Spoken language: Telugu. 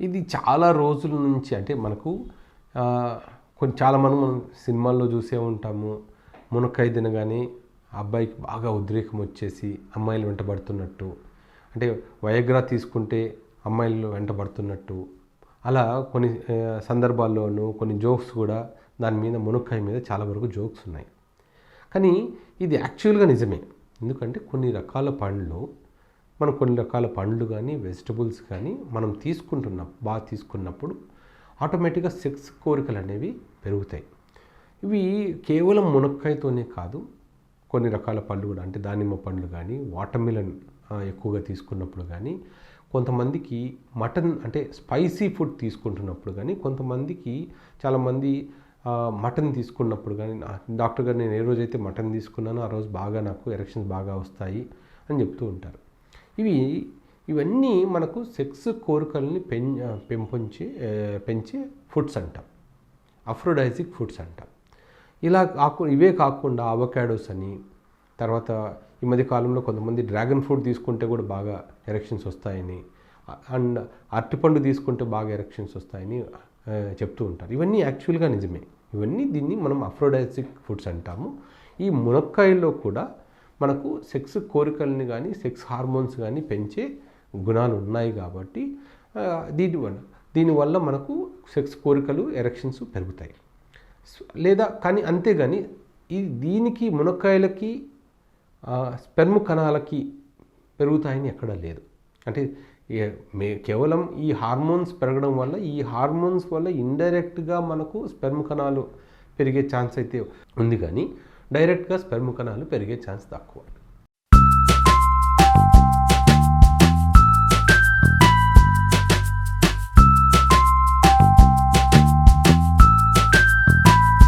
ఇది చాలా రోజుల నుంచి అంటే మనకు కొన్ని చాలా మనం మనం సినిమాల్లో చూసే ఉంటాము. మునక్కాయ తినగానే ఆ అబ్బాయికి బాగా ఉద్రేకం వచ్చేసి అమ్మాయిలు వెంటబడుతున్నట్టు. అంటే వయగ్రా తీసుకుంటే అమ్మాయిలు వెంటబడుతున్నట్టు. అలా కొన్ని సందర్భాల్లోనూ కొన్ని జోక్స్ కూడా దాని మీద మునక్కాయ మీద చాలా వరకు జోక్స్ ఉన్నాయి. కానీ ఇది యాక్చువల్గా నిజమే. ఎందుకంటే కొన్ని రకాల పండ్లు మనం కొన్ని రకాల పండ్లు కానీ వెజిటబుల్స్ కానీ మనం తీసుకుంటున్న బాగా తీసుకున్నప్పుడు ఆటోమేటిక్గా సెక్స్ కోరికలు అనేవి పెరుగుతాయి. ఇవి కేవలం మునక్కాయతోనే కాదు కొన్ని రకాల పళ్ళు కూడా అంటే దానిమ్మ పండ్లు కానీ వాటర్మిలన్ ఎక్కువగా తీసుకున్నప్పుడు కానీ కొంతమందికి మటన్ అంటే స్పైసీ ఫుడ్ తీసుకుంటున్నప్పుడు కానీ కొంతమందికి చాలామంది మటన్ తీసుకున్నప్పుడు కానీ డాక్టర్ గారు నేను ఏ రోజైతే మటన్ తీసుకున్నానో ఆ రోజు బాగా నాకు ఎరెక్షన్స్ బాగా వస్తాయి అని చెప్తూ ఉంటారు. ఇవి ఇవన్నీ మనకు సెక్స్ కోరికల్ని పెం పెంపొంచి పెంచే ఫుడ్స్ అంటాం. అఫ్రోడైజిక్ ఫుడ్స్ అంటాం. ఇలా కాకు ఇవే కాకుండా అవకాడోస్ అని తర్వాత ఈ మధ్య కాలంలో కొంతమంది డ్రాగన్ ఫ్రూట్ తీసుకుంటే కూడా బాగా ఎరెక్షన్స్ వస్తాయని అండ్ అరటిపండు తీసుకుంటే బాగా ఎరెక్షన్స్ వస్తాయని చెప్తూ ఉంటారు. ఇవన్నీ యాక్చువల్గా నిజమే. ఇవన్నీ దీన్ని మనం అఫ్రోడైసిక్ ఫుడ్స్ అంటాము. ఈ మునక్కాయల్లో కూడా మనకు సెక్స్ కోరికల్ని కానీ సెక్స్ హార్మోన్స్ కానీ పెంచే గుణాలు ఉన్నాయి కాబట్టి దీనివల్ల దీనివల్ల మనకు సెక్స్ కోరికలు ఎరక్షన్స్ పెరుగుతాయి. లేదా కానీ అంతేగాని ఈ దీనికి మునక్కాయలకి స్పెర్మ్ కణాలకి పెరుగుతాయని ఎక్కడా లేదు. అంటే మే కేవలం ఈ హార్మోన్స్ పెరగడం వల్ల ఈ హార్మోన్స్ వల్ల ఇండైరెక్ట్గా మనకు స్పెర్మ్ కణాలు పెరిగే ఛాన్స్ అయితే ఉంది కానీ డైరెక్ట్గా స్పెర్మ్ కణాలు పెరిగే ఛాన్స్ తక్కువ.